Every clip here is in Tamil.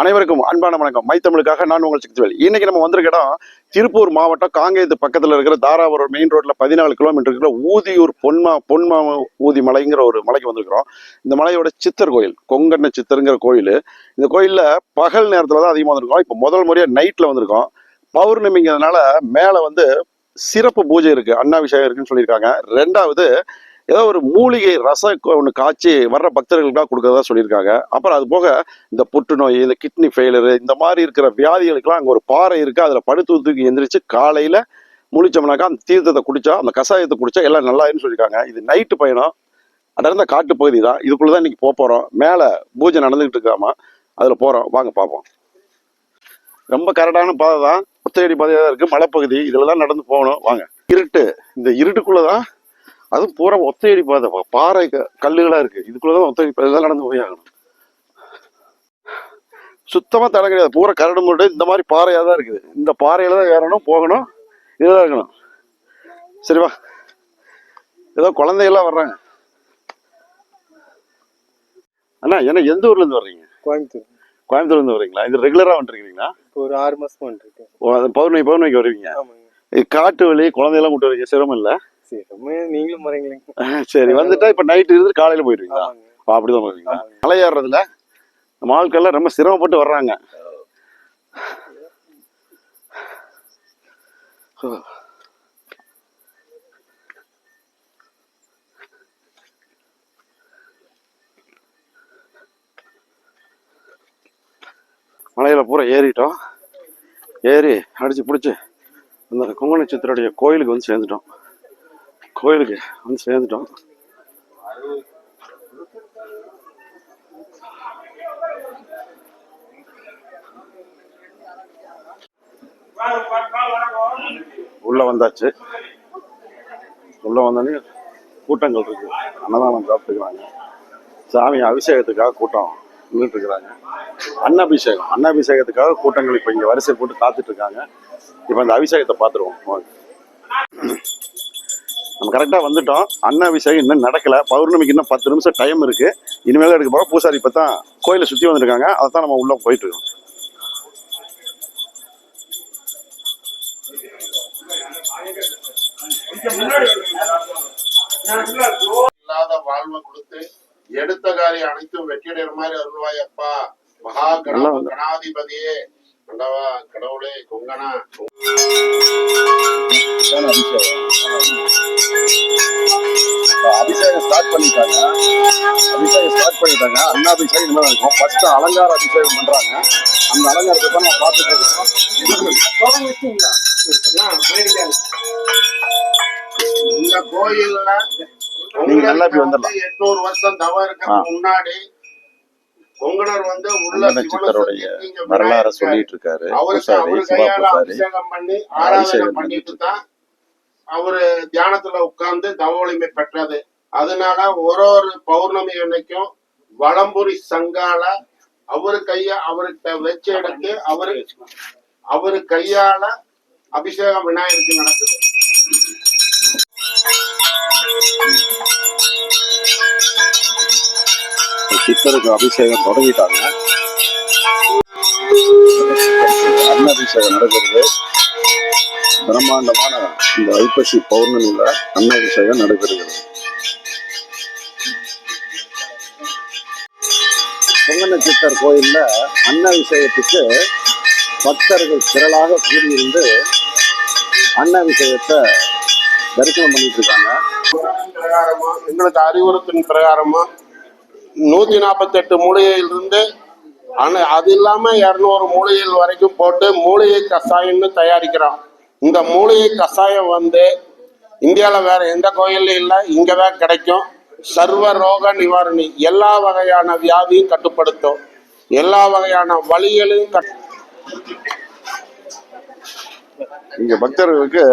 அனைவருக்கும் அன்பான வணக்கம். மைத்தமிழுக்காக நான் உங்கள் சக்திவேல் இன்னைக்கு நம்ம வந்திருக்க இடம் திருப்பூர் மாவட்டம் காங்கேயத்து பக்கத்தில் இருக்கிற தாராபுரம் மெயின் ரோட்டில் பதினாலு கிலோமீட்டர் இருக்கிற ஊதியூர் பொன்மா பொன்மா ஊதி மலைங்கிற ஒரு மலைக்கு வந்திருக்கிறோம். இந்த மலையோட சித்தர் கோயில் கொங்கண்ண சித்தருங்கிற கோயில். இந்த கோயிலில் பகல் நேரத்தில் தான் அதிகமாக வந்திருக்கோம். இப்போ முதல் முறையாக நைட்டில் வந்திருக்கோம். பௌர்ணமிங்கிறதுனால மேலே வந்து சிறப்பு பூஜை இருக்குது அண்ணாபிஷேகம் இருக்குன்னு சொல்லியிருக்காங்க. ரெண்டாவது ஏதோ ஒரு மூலிகை ரசம் ஒன்று காய்ச்சி வர்ற பக்தர்களுக்காக கொடுக்கறதா சொல்லியிருக்காங்க. அப்புறம் அது போக இந்த புற்றுநோய் இந்த கிட்னி ஃபெயிலரு இந்த மாதிரி இருக்கிற வியாதிகளுக்கெல்லாம் அங்கே ஒரு பாறை இருக்குது அதில் படுத்து தூக்கி எந்திரிச்சு காலையில் முழிச்சோம்னாக்கா அந்த தீர்த்தத்தை குடித்தா அந்த கஷாயத்தை குடிச்சா எல்லாம் நல்லாயிருன்னு சொல்லியிருக்காங்க. இது நைட்டு பயணம். அடர்ந்த காட்டு பகுதி தான். இதுக்குள்ளே தான் இன்றைக்கி போக போகிறோம் மேலே பூஜை நடந்துக்கிட்டு இருக்காமா? அதில் போகிறோம் வாங்க பார்ப்போம் ரொம்ப கரெக்டான பாதை தான். ஒத்தையடி பாதையாக தான் இருக்குது மலைப்பகுதி. இதில் தான் நடந்து போகணும். வாங்க. இருட்டு. இந்த இருட்டுக்குள்ளே தான் அதுவும் பூரா ஒத்தையடி பாதை. பாறை க- கல்லுகளா இருக்கு. இதுக்குள்ள தான் ஒத்தையடி பாதை. தான் நடந்து போய் ஆகணும். சுத்தமா தடை கிடையாது. பூரா கரடு முரடு இந்த மாதிரி பாறையா தான் இருக்குது. இந்த பாறையில தான் ஏறணும் போகணும் இதுதான் இருக்கணும். சரி வா. ஏதோ குழந்தையெல்லாம் வர்றாங்க. அண்ணா என்ன எந்த ஊர்ல இருந்து வர்றீங்க? கோயம்புத்தூர். கோயம்புத்தூர்ல இருந்து வர்றீங்களா? இது ரெகுலரா வந்துருக்கீங்களா ஒரு ஆறு மாசமா வந்துருக்கு பௌர்ணமி பௌர்ணமிக்கு வருவீங்க. காட்டு வழி குழந்தையெல்லாம் கூட்டு வரீங்க. சிரமம் இல்ல? சரி நீங்களும் வரீங்களேங்க சரி வந்துட்டா இப்ப நைட் இருந்து காலையில அப்ப அப்படிதான் வருவீங்களா ஆமாங்க. மலை ஏறுறதுல நம்ம ஆட்கள்லாம் ரொம்ப சிரமப்பட்டு வர்றாங்க. மலையில பூரா ஏறிட்டோம். ஏறி அடிச்சு பிடிச்சி அந்த குங்குண சித்தருடைய கோயிலுக்கு வந்து சேர்ந்துட்டோம். கோயிலுக்கு வந்து சேர்ந்துட்டோம். உள்ள வந்தாச்சு. உள்ள வந்தோடனே கூட்டங்கள் இருக்கு. அன்னதானம் சாப்பிட்டுக்கிறாங்க. சாமி அபிஷேகத்துக்காக கூட்டம் நின்றுட்டு இருக்கிறாங்க. அன்னாபிஷேகம் அன்னாபிஷேகத்துக்காக கூட்டங்கள் இப்போ இங்கே வரிசை போட்டு காத்துட்டு இருக்காங்க. இப்போ அந்த அபிஷேகத்தை பார்த்துருவோம். நம்ம கரெக்டாக வந்துட்டோம். அன்னாபிஷேகம் இன்னும் நடக்கல. பௌர்ணமிக்கு இன்னும் பத்து நிமிஷம் டைம் இருக்கு. இனிமேல் எடுக்க போக பூசாரி இப்போ தான் கோயிலை சுற்றி வந்திருக்காங்க. அதை தான் நம்ம உள்ள போயிட்டு இருக்கோம். இல்லாத வாழ்வை கொடுத்து எடுத்த காரியம் அனைத்தும் வெற்றியடைற மாதிரி அருள்வாயப்பா. மகா. கணாதிபதியே. ஆண்டவா கடவுளே கொங்கனா. அபிஷேகம். அபிஷேகம் ஸ்டார்ட் பண்ணிட்டாங்க. அபிஷேகம் ஸ்டார்ட் பண்ணிட்டாங்க. அன்னாபிஷேகம் இனிமேல் இருக்கும் ஃபர்ஸ்ட் அலங்கார அபிஷேகம் பண்றாங்க. அந்த அலங்காரத்தை தான் நம்ம பார்த்துட்டு இருக்கோம் இந்த கோயில்ல நீங்க நல்லா இப்படி வந்துடலாம். எட்நூறு வருஷம் தவம் இருக்கிறதுக்கு. முன்னாடி கொங்கணர் வந்து உள்ள சித்தருடைய வரலாற சொல்லிட்டு இருக்காரு அபிஷேகம் பண்ணி ஆராதனை பண்ணிட்டு தான் அவரு தியானத்துல உட்கார்ந்து தவ வலிமை பெற்றது. அதனால ஒரு ஒரு பௌர்ணமி அன்னைக்கும் வலம்புரி சங்கால அவரு கைய அவர்கிட்ட வச்சு எடுத்து அவரு அவரு கையால அபிஷேகம் விநாயகருக்கு நடக்குது. சித்தருக்கு அபிஷேகம் தொடங்கிட்டாங்க அன்னாபிஷேகம் நடக்கிறது பிரம்மாண்டமான இந்த ஐப்பசி பௌர்ணமியில அன்னாபிஷேகம் நடைபெறுகிறது பொங்கன சித்தர் கோயில்ல அன்னாபிஷேகத்துக்கு பக்தர்கள் திரளாக கூடியிருந்து அன்னாபிஷேகத்தை தரிசனம் பண்ணிட்டு இருக்காங்க பிரகாரமா எங்களுக்கு அறிவுறுத்தின் பிரகாரமா நூத்தி நாற்பத்தி எட்டு மூலிகையிலிருந்து ஆனா அது இல்லாம இருநூறு மூலிகைகள் வரைக்கும் போட்டு மூலிகை கஷாயம்னு தயாரிக்கிறோம். இந்த மூலிகை கஷாயம் வந்து இந்தியாவில் வேற எந்த கோயிலும் இல்லை இங்கே தான் கிடைக்கும். சர்வ ரோக நிவாரணி எல்லா வகையான வியாதியும் கட்டுப்படுத்தும். எல்லா வகையான வலிகளையும் கட்டு இங்க பக்தர்களுக்கு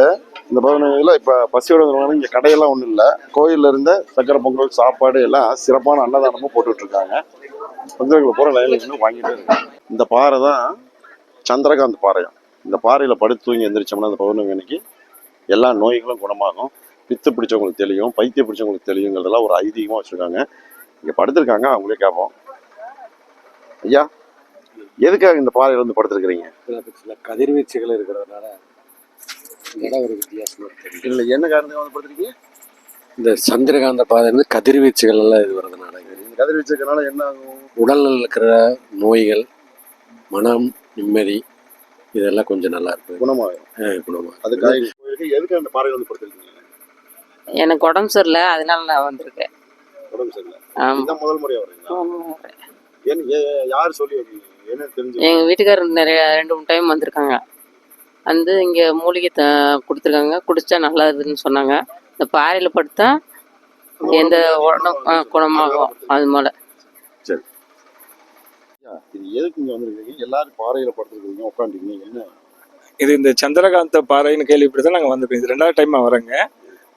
இந்த பௌர்ணமியில இப்போ பசியோட வருவாங்க இங்கே கடையெல்லாம் ஒன்றும் இல்லை. கோயிலில் இருந்த சக்கரை பொங்கல் சாப்பாடு எல்லாம் சிறப்பான அன்னதானமும் போட்டுட்ருக்காங்க. இருக்காங்க போகிற போற வாங்கிட்டு இருக்காங்க இந்த பாறை தான் சந்திரகாந்த் பாறையம் இந்த பாறையில் படுத்து தூங்கி எந்திரிச்சோம்னா அந்த பௌர்ணமி அன்னைக்கு எல்லா நோய்களும் குணமாகும். பித்து பிடிச்சவங்களுக்கு தெரியும் பைத்தியம் பிடிச்சவங்களுக்கு தெரியுங்கிறதெல்லாம் ஒரு ஐதீகமாக வச்சிருக்காங்க. இங்கே படுத்திருக்காங்க அவங்களே கேட்போம். ஐயா எதுக்காக இந்த பாறையில் வந்து படுத்திருக்கிறீங்க? சில கதிர்வீச்சுகள் இருக்கிறதுனால இடம் ஒரு வித்தியாசமா தெரியும் இல்ல என்ன காரணத்துக்கு வந்து படுத்திருக்கீங்க இந்த சந்திரகாந்த பாதை வந்து கதிர்வீச்சுகள் எல்லாம் இது வர்றதுனால. கதிர் வச்சதுனால என்ன ஆகும்? உடல்ல இருக்கிற நோய்கள் மனம் நிம்மதி இதெல்லாம் கொஞ்சம் நல்லா இருக்கு குணமாகும். அஹ் குணமா அதுக்காக எதுக்கு அந்த பாறையில வந்து படுத்திருக்கீங்க? எனக்கு உடம்பு சரியில்லை அதனால நான் வந்திருக்கேன். உடம்பு சரியில்லை. முதல் முறையா வரீங்களா ஏன் ஏ- யார் சொல்லி என்ன தெரிஞ்சு எங்கள் வீட்டுக்காரர் நிறைய ரெண்டு மூணு டைம் வந்திருக்காங்க. வந்து இங்கே மூலிகை த கொடுத்துருக்காங்க. குடிச்சா நல்லதுன்னு சொன்னாங்க. இந்த பாறையில் படுத்தா எந்த உடம்பு குணமாகும். அது போல் சரி. இது எதுக்கு இங்க வந்திருக்கீங்க? எல்லாரும் பாறையில படுத்திருக்கீங்க உட்காந்துருக்கீங்க என்ன? இது இந்த சந்திரகாந்த பாறைன்னு கேள்விப்பட்டு தான் நாங்கள் வந்திருக்கோம் இது ரெண்டாவது டைம் வரேங்க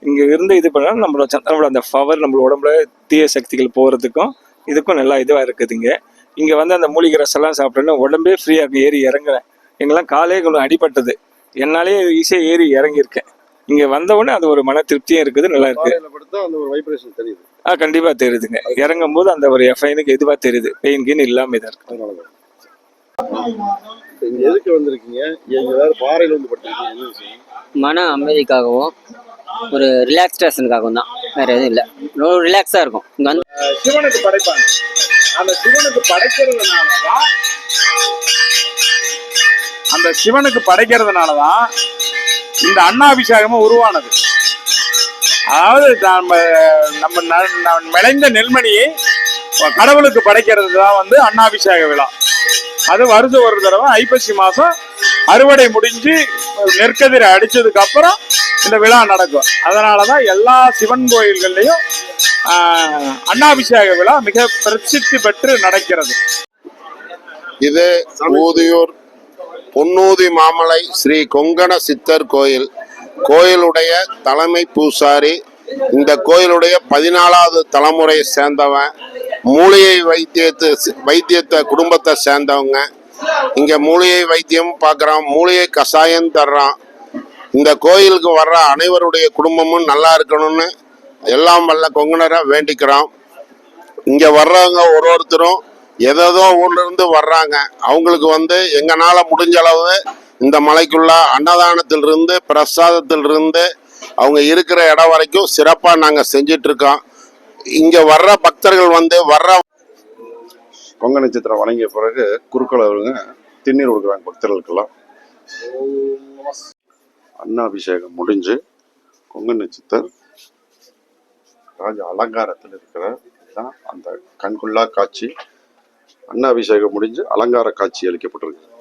இங்கே இருந்து இது பண்ணால் நம்மளோட சந்திரனோட அந்த பவர் நம்ம உடம்புல தீய சக்திகள் போகிறதுக்கும் இதுக்கும் நல்லா இதுவாக இருக்குதுங்க. இங்கே வந்து அந்த மூலிகை ரசம்லாம் சாப்பிட்டோன்னா உடம்பே ஃப்ரீயாக இருக்கும் ஏறி இறங்குறேன். எங்கெல்லாம் காலே கொஞ்சம் அடிபட்டது. என்னாலே ஈஸியாக ஏறி இறங்கியிருக்கேன். இங்கே வந்தவுடனே அது ஒரு மன திருப்தியும் இருக்குது நல்லா இருக்கு. ஆ கண்டிப்பாக தெரியுதுங்க. இறங்கும் போது அந்த ஒரு எஃப்ஐனுக்கு எதுவாக தெரியுது? பெயின் கீன் இல்லாமல் இதாக இருக்கு. எதுக்கு வந்திருக்கீங்க? பாறையில வந்து மன அமைதிக்காகவும் ஒரு ரிலாக்ஸேஷனுக்காகவும் தான். வேற எதுவும் இல்லை. ரொம்ப ரிலாக்ஸாக இருக்கும். இங்கே வந்து சிவனுக்கு படைப்பாங்க. அந்த சிவனுக்கு படைக்கிறதுனாலதான் அந்த சிவனுக்கு படைக்கிறதுனாலதான் இந்த அண்ணாபிஷேகமும் உருவானது. அதாவது நம்ம நம்ம விளைந்த நெல்மணியை கடவுளுக்கு படைக்கிறது தான் வந்து அண்ணாபிஷேக விழா. அது வருஷம் ஒரு தடவை ஐப்பசி மாதம் அறுவடை முடிஞ்சு நெற்கதிரை அடித்ததுக்கு அப்புறம் இந்த விழா நடக்கும். அதனாலதான் எல்லா சிவன் கோயில்கள்லேயும் அண்ணாபிஷேக விழா மிக பிரசித்தி பெற்று நடக்கிறது. இது ஊதியூர் பொன்னூதி மாமலை ஸ்ரீ கொங்கண சித்தர் கோயில். கோயிலுடைய தலைமை பூசாரி இந்த கோயிலுடைய பதினாலாவது தலைமுறையை சேர்ந்தவன் மூலிகை வைத்தியத்தை வைத்தியத்தை குடும்பத்தை சேர்ந்தவங்க. இங்க மூலிகை வைத்தியம் பார்க்குறான் மூலிகை கஷாயம் தர்றான். இந்த கோயிலுக்கு வர்ற அனைவருடைய குடும்பமும் நல்லா இருக்கணும்னு எல்லாம் வல்ல கொங்குனரை வேண்டிக்கிறோம். இங்க வர்றவங்க ஒரு ஒருத்தரும் எதோ ஊர்ல இருந்து வர்றாங்க. அவங்களுக்கு வந்து எங்கனால முடிஞ்ச அளவு இந்த மலைக்குள்ள அன்னதானத்திலிருந்து பிரசாதத்திலிருந்து அவங்க இருக்கிற இடம் வரைக்கும் சிறப்பா நாங்க செஞ்சிட்டு இருக்கோம் இங்க வர்ற பக்தர்கள் வந்து வர்ற பொங்க நட்சத்திரம் வணங்கிய பிறகு குருக்கள் அவருங்க திண்ணீர் கொடுக்குறாங்க பக்தர்களுக்கெல்லாம். அன்னாபிஷேகம் முடிஞ்சு கொங்க நட்சத்திரம் ராஜ அலங்காரத்தில் இருக்கிற தான் அந்த கண்குள்ளா காட்சி. அன்னாபிஷேகம் முடிஞ்சு அலங்கார காட்சி அளிக்கப்பட்டிருக்கு